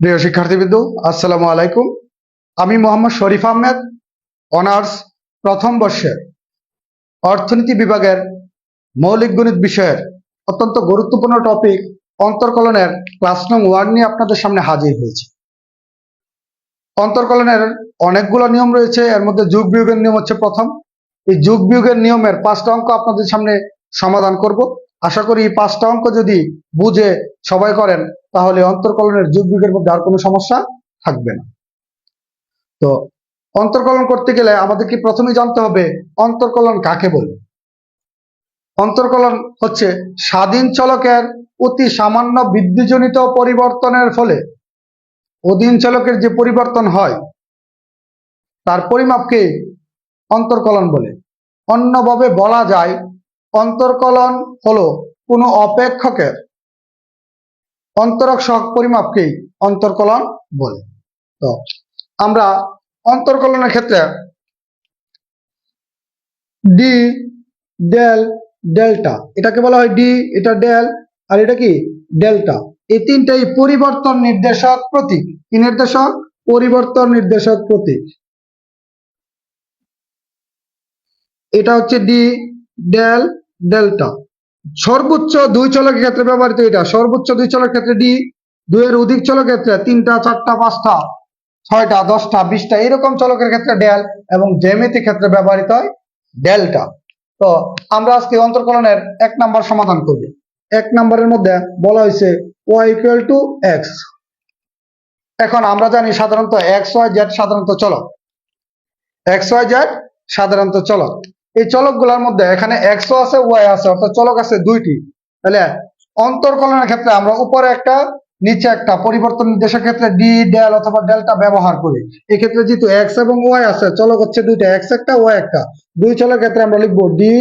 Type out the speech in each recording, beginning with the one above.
প্রিয় শিক্ষার্থীবৃন্দ, আসসালামু আলাইকুম। আমি মোহাম্মদ শরীফ আহমেদ, অনার্স প্রথম বর্ষের অর্থনীতি বিভাগের মৌলিক গণিত বিষয়ের অত্যন্ত গুরুত্বপূর্ণ টপিক অন্তর্কলনের ক্লাস নং ওয়ান নিয়ে আপনাদের সামনে হাজির হয়েছে। অন্তর্কলনের অনেকগুলো নিয়ম রয়েছে, এর মধ্যে যুগ বিয়োগের নিয়ম হচ্ছে প্রথম। এই যুগ বিয়োগের নিয়মের পাঁচটা অঙ্ক আপনাদের সামনে সমাধান করব। আশা করি এই পাঁচটা অঙ্ক যদি বুঝে সবাই করেন, তাহলে অন্তর্কলনের যোগ বিয়োগের মধ্যে আর কোনো সমস্যা থাকবে না। তো অন্তর্কলন করতে গেলে আমাদেরকে প্রথমে জানতে হবে অন্তর্কলন কাকে বলে? অন্তর্কলন হচ্ছে স্বাধীন চলকের অতি সামান্য বৃদ্ধিজনিত পরিবর্তনের ফলে অধীন চলকের যে পরিবর্তন হয়, তার পরিমাপকে অন্তর্কলন বলে। অন্যভাবে বলা যায় অন্তর্কলন হলো কোনো অপেক্ষকের অন্তরক সহগ পরিমাপকেই অন্তর্কলন বলে। তো আমরা অন্তর্কলনের ক্ষেত্রে ডি ডেল ডেল্টা এটাকে বলা হয় ডি এটা ডেল আর এটা কি? ডেল্টা এই তিনটাই পরিবর্তন নির্দেশক প্রতীক। কি নির্দেশক? পরিবর্তন নির্দেশক প্রতীক। এটা হচ্ছে ডি ডেল ডেল্টা। সর্বোচ্চ দুই চলকের ক্ষেত্রে ব্যবহৃত এটা। সর্বোচ্চ দুই চলকের ক্ষেত্রে ডি, দুইয়ের অধিক চলকের ক্ষেত্রে তিনটা, চারটা, পাঁচটা, ছয়টা, দশটা, বিশটা, এরকম চলকের ক্ষেত্রে ডেল এবং জ্যামিতিক ক্ষেত্রে ব্যবহৃত হয় ডেল্টা। তো আমরা আজকে অন্তর্কলনের এক নাম্বার সমাধান করব এক নাম্বারের মধ্যে বলা হয়েছে ওয়াই ইকুয়াল টু এক্স এখন আমরা জানি সাধারণত এক্স ওয়াই জেড সাধারণত চলক। এক্স ওয়াই জেড সাধারণত চলক। এই চলকগুলোর মধ্যে এখানে এক্সও আছে ওয়াই আছে, অর্থাৎ চলক আছে দুইটি। তাহলে অন্তর্কলনের ক্ষেত্রে আমরা উপরে একটা, নিচে একটা, পরিবর্তন নির্দেশের ক্ষেত্রে ডি ডেল অথবা ডেল্টা ব্যবহার করি। এক্ষেত্রে যেহেতু এক্স এবং ওয়াই আছে, চলক হচ্ছে দুইটা এক্স একটা ওয়াই একটা। দুই চলকের ক্ষেত্রে আমরা লিখব ডি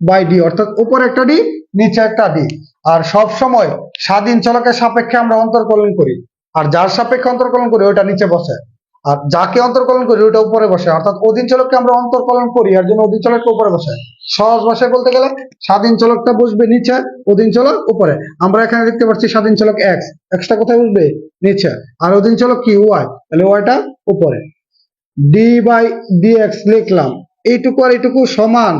বাই ডি অর্থাৎ উপরে একটা ডি নিচে একটা ডি আর সব সময় স্বাধীন চলকের সাপেক্ষে আমরা অন্তর্কলন করি। আর যার সাপেক্ষে অন্তর্কলন করি ওটা নিচে বসে। আর যাকে অন্তর্কলন করি ওটা উপরে বসে। অর্থাৎ অধীন চলককে আমরা অন্তর্কলন করি, আর জন্য অধীন চলককে উপরে বসে। সহজ ভাষায় বলতে গেলে, স্বাধীন চলকটা বসবে নিচে, অধীন চলক উপরে। আমরা এখানে দেখতে পাচ্ছি স্বাধীন চলক এক্স এক্সটা কোথায় বসবে? নিচে। আর অধীন চলক কি? ওয়াই তাহলে ওয়াইটা উপরে। ডি বাই ডি এক্স লিখলাম। এইটুকু আর এইটুকু সমান।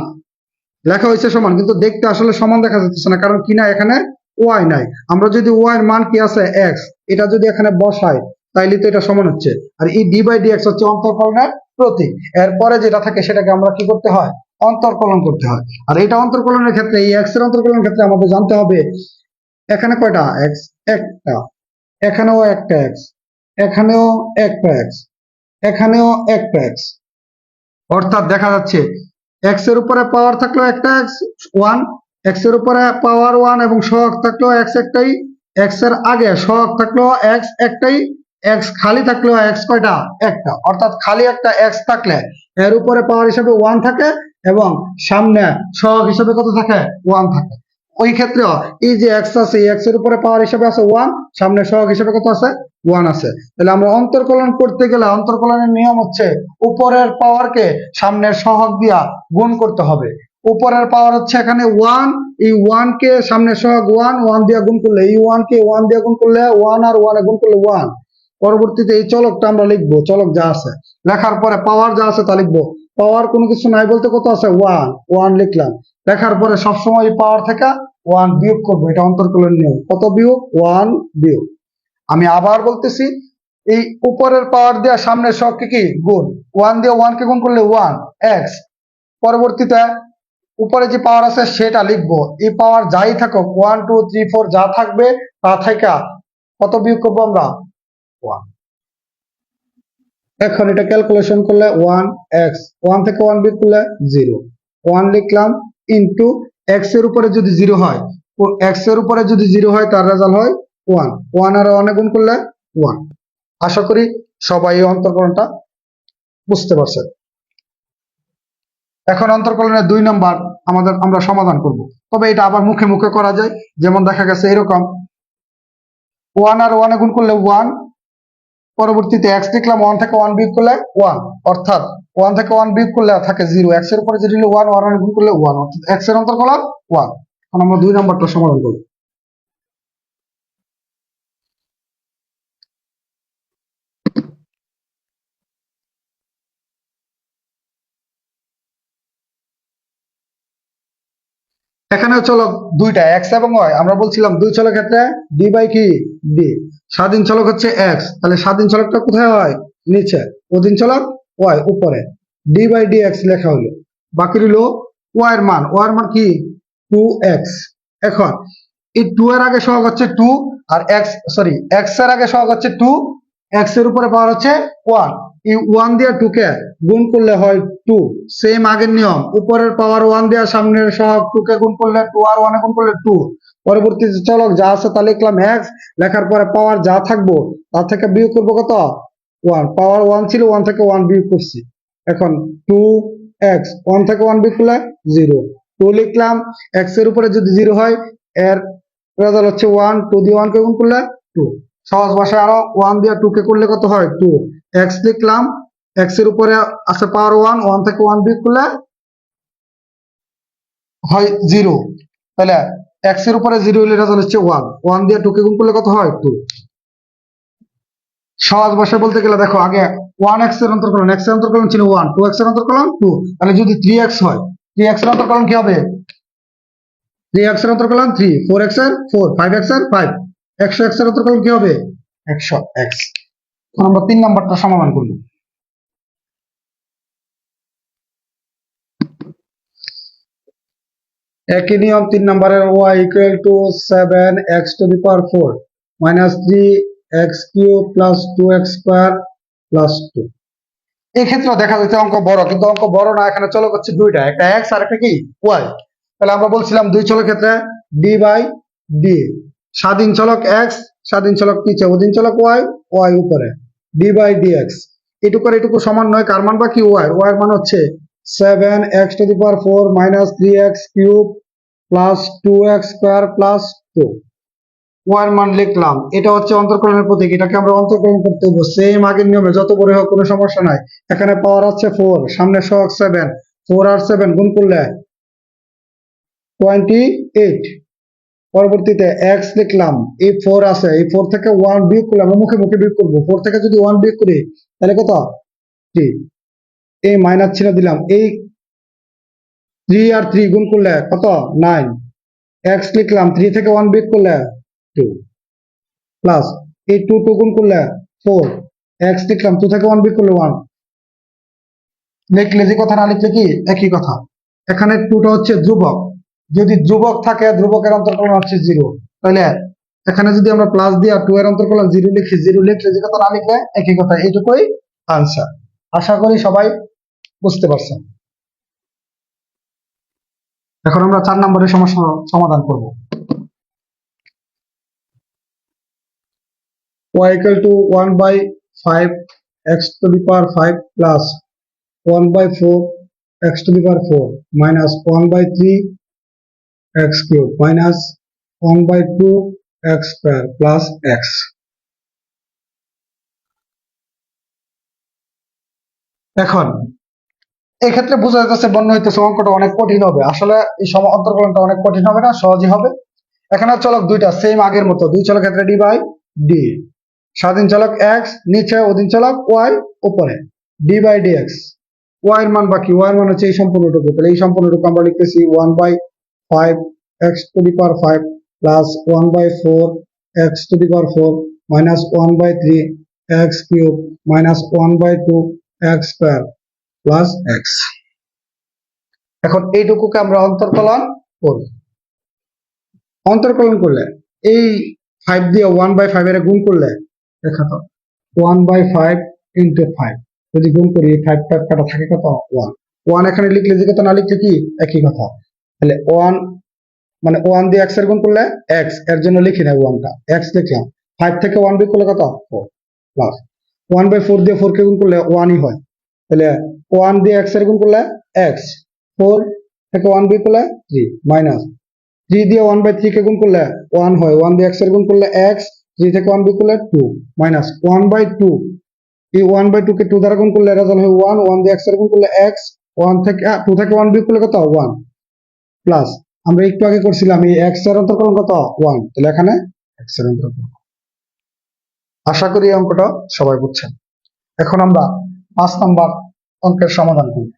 লেখা হয়েছে সমান, কিন্তু দেখতে আসলে সমান দেখা যাচ্ছে না, কারণ কিনা এখানে? ওয়াই নাই। আমরা যদি ওয়াই এর মান কি আছে? এক্স এটা যদি এখানে বসাই তাইলে তো এটা সমান হচ্ছে। আর এই ডি বাই ডি এক্স হচ্ছে অন্তর্কলনের প্রতীক। এরপরে যেটা থাকে সেটাকে আমরা কি করতে হয়? অন্তর্কলন করতে হয়। আর এটা অন্তর্কলনের ক্ষেত্রে, এই এক্সের অন্তর্কলনের ক্ষেত্রে আমাদের জানতে হবে, এখানে কয়টা এক্স একটা। এখানেও একটা এক্স এখানেও একটা এক্স এখানেও একটা এক্স অর্থাৎ দেখা যাচ্ছে এক্সের উপরে পাওয়ার থাকলেও একটা এক্স ওয়ান এক্সের উপরে পাওয়ার ওয়ান এবং সহগ থাকলেও এক্স একটাই। এক্সের আগে সহগ থাকলেও এক্স একটাই। এক্স খালি থাকলেও এক্স কয়টা? একটা। অর্থাৎ খালি একটা এক্স থাকলে এর উপরে পাওয়ার হিসেবে ওয়ান থাকে এবং সামনে সহগ হিসেবে কত থাকে? ওয়ান থাকে। ওই ক্ষেত্রেও এই যে এক্স আছে এক্সের উপরে পাওয়ার হিসেবে আছে ওয়ান সামনে সহগ হিসেবে কত আছে? ওয়ান আছে। তাহলে আমরা অন্তর্কলন করতে গেলে অন্তর্কলনের নিয়ম হচ্ছে উপরের পাওয়ারকে সামনের সহগ দিয়া গুণ করতে হবে। উপরের পাওয়ার হচ্ছে এখানে ওয়ান এই ওয়ান কে সামনে সহগ ওয়ান ওয়ান দিয়া গুণ করলে, এই ওয়ান কে ওয়ান দিয়া গুণ করলে ওয়ান আর ওয়ান গুণ করলে ওয়ান পরবর্তীতে এই চলকটা আমরা লিখব, চলক যা আছে। লেখার পরে পাওয়ার যা আছে তা লিখব। পাওয়ার কোনো কিছু নাই বলতে কত আছে? ওয়ান ওয়ান লিখলাম। লেখার পরে সবসময় পাওয়ার থেকে ওয়ান বিয়োগ করব, এটা অন্তর্কলন নিয়ম। কত বিয়োগ? ওয়ান বিয়োগ। আমি আবার বলতেছি, এই উপরের পাওয়ার দেওয়া সামনে সবকে কি গুণ। ওয়ান দিয়ে ওয়ান কে গুণ করলে ওয়ান এক্স পরবর্তীতে উপরে যে পাওয়ার আছে সেটা লিখব। এই পাওয়ার যাই থাকুক ওয়ান টু থ্রি ফোর যা থাকবে তা থেকে কত বিয়োগ করব আমরা? ওয়ান এখন এটা ক্যালকুলেশন করলে ওয়ান এক্স ওয়ান থেকে ওয়ান বিয়োগ করলে জিরো ওয়ান লিখলাম ইন্টু এক্সের উপরে যদি জিরো হয় এক্সের উপরে যদি জিরো হয়, তার রেজাল্ট হয় ওয়ান ওয়ান আর ওয়ানে গুণ করলে ওয়ান আশা করি সবাই এই অন্তর্কলনটা বুঝতে পারছেন এখন অন্তর্কলনের দুই নম্বর আমাদের, আমরা সমাধান করব। তবে এটা আবার মুখে মুখে করা যায়। যেমন দেখা গেছে এরকম। ওয়ান আর ওয়ানে গুণ করলে ওয়ান পরবর্তীতে এক্স লিখলাম ওয়ান থেকে ওয়ান বিয়োগ করলে ওয়ান অর্থাৎ ওয়ান থেকে ওয়ান বিয়োগ করলে থাকে জিরো এক্সের উপরে যেটি ওয়ান ওয়ান করলে ওয়ান অর্থাৎ এক্সের অন্তর অন্তর্কলন ওয়ান আমরা দুই নম্বরটা সমাধান করব। এখানে চলক দুইটা এক্স এবং ওয়াই আমরা বলছিলাম দুই চলক ক্ষেত্রে ডি বাই কি? ডি স্বাধীন চলক হচ্ছে এক্স তাহলে স্বাধীন চলকটা কোথায় হয়? নিচে। অধীন চলক ওয়াই উপরে। ডি বাই ডি এক্স লেখা হলো। বাকি রইল ওয়াই এর মান। ওয়াই এর মান কি? টু এক্স এখন, এই টু এর আগে সহগ হচ্ছে টু আর এক্স সরি এক্সের আগে সহগ হচ্ছে টু এক্সের উপরে পাওয়ার হচ্ছে ওয়ান এই ওয়ান দিয়ে টু কে গুণ করলে হয় টু। সেম আগের নিয়ম। উপরের পাওয়ার ওয়ান দিয়ে, সামনের সহগ টু কে গুণ করলে টু আর ওয়ানে গুণ করলে টু পরবর্তীতে চলক যা আছে তা লিখলাম এক্স লেখার পরে পাওয়ার যা থাকব তার থেকে বিয়োগ করব কত? ওয়ান পাওয়ার ওয়ান ছিল ওয়ান থেকে ওয়ান বিয়োগ করছি। এখন টু এক্স ওয়ান থেকে ওয়ান বিয়োগ করলে জিরো টু লিখলাম। এক্সের উপরে যদি জিরো হয়, এর রেজাল্ট হচ্ছে ওয়ান টু দিয়ে ওয়ান কে গুণ করলে টু সহজ ভাষায় আরও ওয়ান দিয়ে টু কে করলে কত হয়? টু এক্স লিখলাম। এক্সের উপরে আছে পাওয়ার ওয়ান ওয়ান থেকে ওয়ান বিয়োগ করলে হয় জিরো তাহলে এক্সের উপরে জিরো হলে রেজাল্ট হচ্ছে ওয়ান ওয়ান দিয়ে টু কে গুণ করলে কত হয় টু সহজ ভাষায় বলতে গেলে দেখো আগে ওয়ান এক্সের অন্তর্কলন এক্সের অন্তর্কলন ছিল ওয়ান টু এক্সের অন্তর্কলন টু তাহলে যদি থ্রি এক্স হয় থ্রি এক্সের অন্তর্কলন কি হবে থ্রি এক্সের অন্তর্কলন থ্রি ফোর এক্সের ফোর ফাইভ এক্সের ফাইভ একশো এক্সের অন্তর্কলন কি হবে একশো এক্স আমরা তিন নাম্বারটা সমাধান করব একই নিয়ম তিন নম্বরের y equal to seven x to the power four minus three x cube plus two x square plus two এই ক্ষেত্রে দেখা যাচ্ছে অঙ্ক বড়, কিন্তু অঙ্ক বড় না, এখানে চলক হচ্ছে দুইটা, একটা এক্স আর একটা কি? ওয়াই তাহলে আমরা বলছিলাম দুই চলক ক্ষেত্রে ডি বাই ডি স্বাধীন চলক এক্স স্বাধীন চলক নিচে, অধীন চলক ওয়াই ওয়াই উপরে। ডি বাই ডি এক্স এটুকু আর এটুকু সমান নয়, কার মান বা কি ওয়াই ওয়াই মান হচ্ছে seven x to the power four minus three x cube plus two x square plus two war মান লিখলাম। এটা হচ্ছে অন্তর্কলনের প্রতীক। এটাকে আমরা অন্তর্কলন করতে হব সেম আগের নিয়মে, যত বড় হোক, কোনো সমস্যা নাই। এখানে পাওয়ার আছে ফোর সামনে সহগ সেভেন ফোর আর সেভেন গুণ করলে টোয়েন্টি এইট পরবর্তীতে এক্স লিখলাম। এই ফোর আছে। এই ফোর থেকে ওয়ান বিয়োগ করলে আমরা মুখে মুখে বিয়োগ করব। ফোর থেকে যদি ওয়ান বিয়োগ করি, তাহলে কত? এই মাইনাস ছিনে দিলাম। এই থ্রি আর থ্রি গুণ করলে কত? নাইন এক্স লিখলাম থ্রি থেকে ওয়ান বিয়োগ করলে টু প্লাস এই টু টু গুণ করলে ফোর এক্স লিখলাম টু থেকে ওয়ান বিয়োগ করলে ওয়ান লিখলে যে কথা না লিখলে কি? একই কথা। এখানে টুটা হচ্ছে ধ্রুবক। যদি ধ্রুবক থাকে, ধ্রুবকের অন্তর্কলন হচ্ছে জিরো তাহলে এখানে যদি আমরা প্লাস দিয়ে টু এর অন্তর্কলন জিরো লিখি জিরো লিখলে যে কথা না লিখলে একই কথা, এইটুকুই আনসার আশা করি সবাই বুঝতে পারছেন। এখন আমরা চার নম্বরের সমস্যা সমাধান করব y equal to 1 by 5 x to the power 5 plus 1 by 4 x to the power 4 minus 1 by 3 x cube minus 1 by 2 x square plus x এখন এক্ষেত্রে বোঝা যাচ্ছে বন্য হইতেছে অঙ্কটা অনেক কঠিন হবে। আসলে এই সম অন্তর্কলনটা অনেক কঠিন হবে না, সহজই হবে। এখানে চলক দুইটা সেম আগের মতো। দুই চলক ক্ষেত্রে ডি বাই ডি স্বাধীন চলক এক্স নিচে অধীন চলক ওয়াই উপরে। D by d x y এর মান বাকি। ওয়াই এর মান হচ্ছে এই সম্পূর্ণটুকু। তাহলে এই সম্পূর্ণটুকু আমরা লিখতেছি one by five x to the power five plus one by four x to the power four minus one by three x cube minus one by two x square plus x এখন এইটুকুকে আমরা অন্তর্কলন করব। অন্তর্কলন করলে এই five দিয়ে one by five এর গুণ করলে দেখা তো one by five into five যদি গুণ করি ফাইভ ফাইভ কাটা থাকে কত? ওয়ান ওয়ান এখানে লিখলে যে কথা না লিখলে কি? একই কথা। তাহলে ওয়ান মানে ওয়ান দিয়ে এক্সের গুণ করলে এক্সের জন্য লিখি না ওয়ানটা এক্স লিখলাম ফাইভ থেকে ওয়ান বিয়োগ করলে কত? Four plus one by four দিয়ে ফোর কে গুণ করলে ওয়ানই হয়। তাহলে ওয়ান দিয়ে এক্সের গুণ করলে এক্স ফোর থেকে ওয়ান বিয়োগ করলে থ্রি মাইনাস থ্রি দিয়ে ওয়ান বাই থ্রি কে গুণ করলে ওয়ান হয়। ওয়ান দিয়ে এক্সের গুণ করলে এক্স থ্রি থেকে ওয়ান বিয়োগ করলে two minus one by two এই ওয়ান বাই টু কে টু দ্বারা গুণ করলে রেজাল্ট হয় ওয়ান ওয়ান দিয়ে এক্সের গুণ করলে এক্স ওয়ান থেকে টু থেকে ওয়ান বিয়োগ করলে কত? ওয়ান প্লাস আমরা একটু আগে করছিলাম, এই এক্সের অন্তর্কলন কত? ওয়ান তাহলে এখানে এক্সের অন্তর্কলন আশা করি অঙ্কটা সবাই বুঝছেন। এখন আমরা পাঁচ নম্বর অঙ্কের সমাধান করি।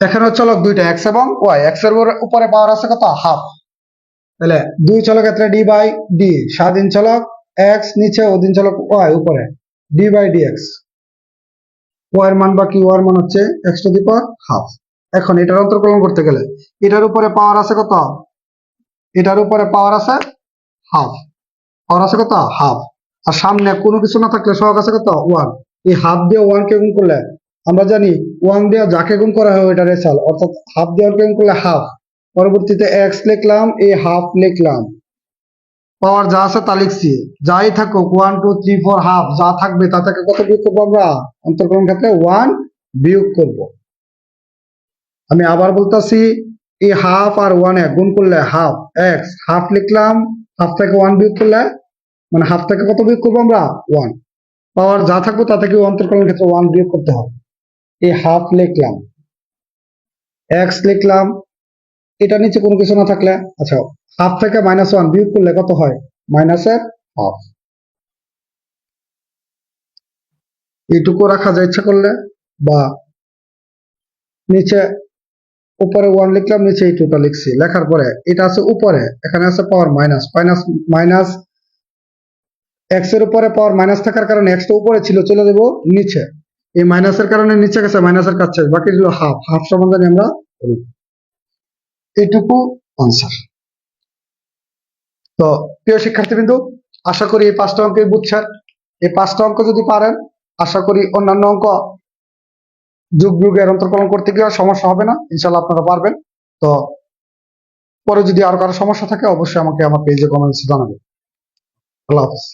এখানে চলক দুইটা এক্স এবং ওয়াই এক্সের উপরে পাওয়ার আছে কত? হাফ তাহলে দুই চলক ক্ষেত্রে ডি বাই ডি স্বাধীন চলক এক্স নিচে অধীন চলক ওয়াই উপরে। D by d x y এর মান বা কি? ওয়াই এর মান হচ্ছে x to the power half এখন এটার অন্তর্কলন করতে গেলে এটার উপরে পাওয়ার আছে কত? এটার উপরে পাওয়ার আছে হাফ পাওয়ার আছে কত? হাফ আর সামনে কোনো কিছু না থাকলে সহগ আছে কত? ওয়ান এই হাফ দিয়ে ওয়ান কে গুণ করলে আমরা জানি ওয়ান দিয়ে যাকে গুণ করা হয় ওইটা রেসাল অর্থাৎ হাফ দিয়ে ওয়ান কে গুণ করলে হাফ পরবর্তীতে এক্স লিখলাম, এই হাফ লিখলাম। পাওয়ার যা আছে তা লিখছি। যাই থাকুক one two three four half যা থাকবে তা থেকে কত বিয়োগ করব আমরা? অন্তর্কলন ক্ষেত্রে ওয়ান বিয়োগ করব। আমি আবার বলতাছি, এই হাফ আর ওয়ানে গুণ করলে হাফ এক্স হাফ লিখলাম হাফ থেকে ওয়ান বিয়োগ করলে মানে হাফ থেকে কত বিয়োগ করব আমরা? ওয়ান পাওয়ার যা থাকব তা থেকে অন্তর্কলন ক্ষেত্রে ওয়ান বিয়োগ করতে হবে। এই হাফ লিখলাম। এক্স লিখলাম এটা নিচে কোনো কিছু না থাকলে আচ্ছা হাফ থেকে মাইনাস ওয়ান বিয়োগ করলে কত হয়? মাইনাসের হাফ এইটুকু রাখা যায় ইচ্ছা করলে, বা নিচে উপরে ওয়ান লিখলাম, নিচে এই টুটা লিখছি। লেখার পরে এটা আছে উপরে, এখানে আছে পাওয়ার মাইনাস মাইনাস মাইনাস এক্সের উপরে পাওয়ার মাইনাস থাকার কারণে এক্স তো উপরে ছিল, চলে দেবো নিচে। এই মাইনাসের কারণে নিচে গেছে মাইনাসের কাছে বাকি দিল হাফ হাফ সমাধানে আমরা এইটুকু আনসার তো, প্রিয় শিক্ষার্থীবৃন্দু, আশা করি এই পাঁচটা অঙ্ক বুঝছেন। এই পাঁচটা অঙ্ক যদি পারেন, আশা করি অন্যান্য অঙ্ক যুগ যুগের অন্তর্কলন করতে গিয়ে সমস্যা হবে না। ইনশাল্লাহ আপনারা পারবেন। তো, পরে যদি আর কারও সমস্যা থাকে, অবশ্যই আমাকে আমার পেজে কমেন্টস জানাবেন। আল্লাহ হাফিজ।